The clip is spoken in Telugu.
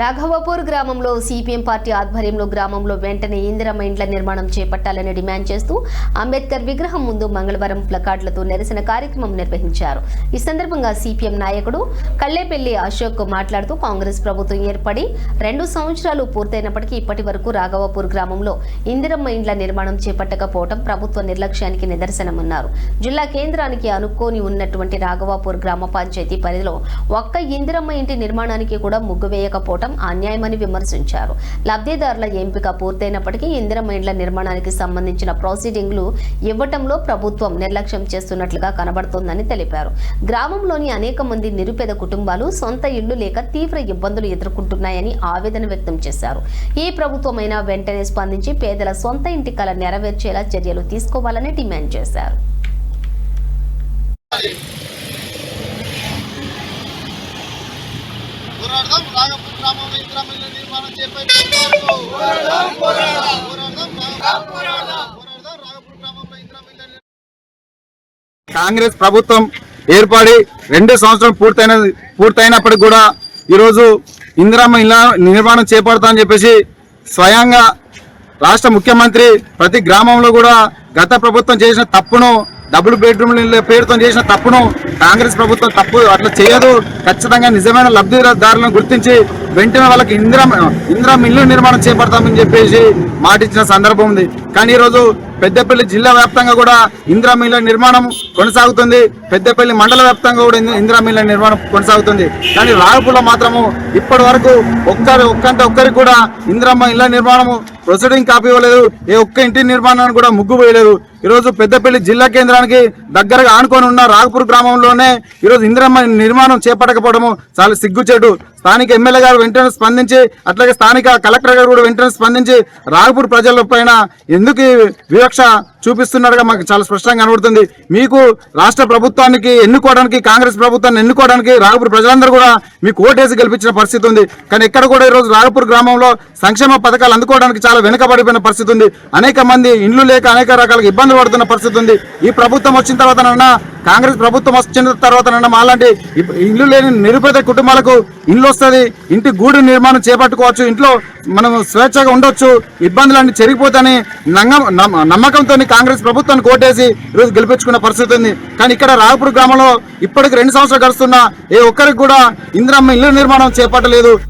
రాఘవపూర్ గ్రామంలో సిపిఎం పార్టీ ఆధ్వర్యంలో గ్రామంలో వెంటనే ఇందిరమ్మ ఇండ్ల నిర్మాణం చేపట్టాలని డిమాండ్ చేస్తూ అంబేద్కర్ విగ్రహం ముందు మంగళవారం ప్లకార్డులతో నిరసన కార్యక్రమం నిర్వహించారు. ఈ సందర్భంగా సిపిఎం నాయకుడు కల్లేపల్లి అశోక్ మాట్లాడుతూ కాంగ్రెస్ ప్రభుత్వం ఏర్పడి రెండు సంవత్సరాలు పూర్తయినప్పటికీ ఇప్పటి వరకు రాఘవపూర్ గ్రామంలో ఇందిరమ్మ ఇండ్ల నిర్మాణం చేపట్టకపోవడం ప్రభుత్వ నిర్లక్ష్యానికి నిదర్శనమన్నారు. జిల్లా కేంద్రానికి అనుకోని ఉన్నటువంటి రాఘవాపూర్ గ్రామ పంచాయతీ పరిధిలో ఒక్క ఇందిరమ్మ ఇంటి నిర్మాణానికి కూడా ముగ్గు వేయకపోవడం అన్యాయమని విమర్శించారు. లబ్ధిదారుల ఎంపిక పూర్తయినప్పటికీ ఇందిరమ్మ ఇండ్ల నిర్మాణానికి సంబంధించిన ప్రొసీడింగ్లు ఇవ్వటంలో ప్రభుత్వం నిర్లక్ష్యం చేస్తున్నట్లుగా కనబడుతోందని తెలిపారు. గ్రామంలోని అనేక మంది నిరుపేద కుటుంబాలు సొంత ఇళ్ళు లేక తీవ్ర ఇబ్బందులు ఎదుర్కొంటున్నాయని ఆవేదన వ్యక్తం చేశారు. ఏ ప్రభుత్వమైనా వెంటనే స్పందించి పేదల సొంత ఇంటి కళ నెరవేర్చేలా చర్యలు తీసుకోవాలని డిమాండ్ చేశారు. పోరాడదాం గ్రామంలో నిర్మాణం పోరాడదాం పోరాడదాం పోరాడదాం రాగపూర్ గ్రామంలో కాంగ్రెస్ ప్రభుత్వం ఏర్పడి రెండు సంవత్సరం పూర్తయిన పూర్తయినప్పటికి కూడా ఈరోజు ఇందిరమ్మ ఇళ్ళ నిర్మాణం చేపడతా అని చెప్పేసి స్వయంగా రాష్ట్ర ముఖ్యమంత్రి ప్రతి గ్రామంలో కూడా గత ప్రభుత్వం చేసిన తప్పును డబుల్ బెడ్రూమ్ల పేరుతో చేసిన తప్పును కాంగ్రెస్ ప్రభుత్వం తప్పు అట్లా చేయదు. ఖచ్చితంగా నిజమైన లబ్ధిదారులను గుర్తించి వెంటనే వాళ్ళకి ఇందిరా ఇందిరా మిల్లు నిర్మాణం చేపడతామని చెప్పేసి మాటిచ్చిన సందర్భం ఉంది. కానీ ఈరోజు పెద్దపల్లి జిల్లా వ్యాప్తంగా కూడా ఇందిరా మిల్ల నిర్మాణం కొనసాగుతుంది. పెద్దపల్లి మండల వ్యాప్తంగా కూడా ఇందిరా మిల్ల నిర్మాణం కొనసాగుతుంది. కానీ రాయపూర్లో మాత్రము ఇప్పటి వరకు ఒక్కరి ఒక్కంటే ఒక్కరికి కూడా ఇందిరా ఇళ్ళ నిర్మాణము ప్రొసీడింగ్ కాపీ ఇవ్వలేదు. ఏ ఒక్క ఇంటి నిర్మాణాన్ని కూడా ముగ్గు పోయలేదు. ఈరోజు పెద్దపల్లి జిల్లా కేంద్రానికి దగ్గరగా ఆనుకొని ఉన్న రాగపూర్ గ్రామంలోనే ఈరోజు ఇందిరమ్మ నిర్మాణం చేపట్టకపోవడము చాలా సిగ్గుచేటు. స్థానిక ఎమ్మెల్యే గారు వెంటనే స్పందించి అట్లాగే స్థానిక కలెక్టర్ గారు కూడా వెంటనే స్పందించి రాగపూర్ ప్రజల పైన ఎందుకు వివక్ష చూపిస్తున్నట్టుగా మాకు చాలా స్పష్టంగా కనబడుతుంది. మీకు రాష్ట్ర ప్రభుత్వానికి ఎన్నుకోవడానికి కాంగ్రెస్ ప్రభుత్వాన్ని ఎన్నుకోవడానికి రాగపూర్ ప్రజలందరూ కూడా మీకు ఓటేసి గెలిపించిన పరిస్థితి ఉంది. కానీ ఇక్కడ కూడా ఈరోజు రాగపూర్ గ్రామంలో సంక్షేమ పథకాలు అందుకోవడానికి చాలా వెనుకబడిపోయిన పరిస్థితి ఉంది. అనేక మంది ఇండ్లు లేక అనేక రకాల ఇబ్బంది ఇబ్బంది పడుతున్న పరిస్థితి ఉంది. ఈ ప్రభుత్వం వచ్చిన తర్వాత కాంగ్రెస్ ప్రభుత్వం వచ్చిన తర్వాత మాలాంటి ఇల్లు లేని నిరుపేద కుటుంబాలకు ఇల్లు వస్తుంది ఇంటి గూడు నిర్మాణం చేపట్టుకోవచ్చు ఇంట్లో మనం స్వేచ్ఛగా ఉండొచ్చు ఇబ్బందులన్నీ చెరిగిపోతాయని నమ్మ- నమ్మకంతో కాంగ్రెస్ ప్రభుత్వాన్ని కోటేసి ఈరోజు గెలిపించుకున్న పరిస్థితి ఉంది. కానీ ఇక్కడ రాయపూర్ గ్రామంలో ఇప్పటికి రెండు సంవత్సరాలు గడుస్తున్నా ఏ ఒక్కరికి కూడా ఇందిరమ్మ ఇల్లు నిర్మాణం చేపట్టలేదు.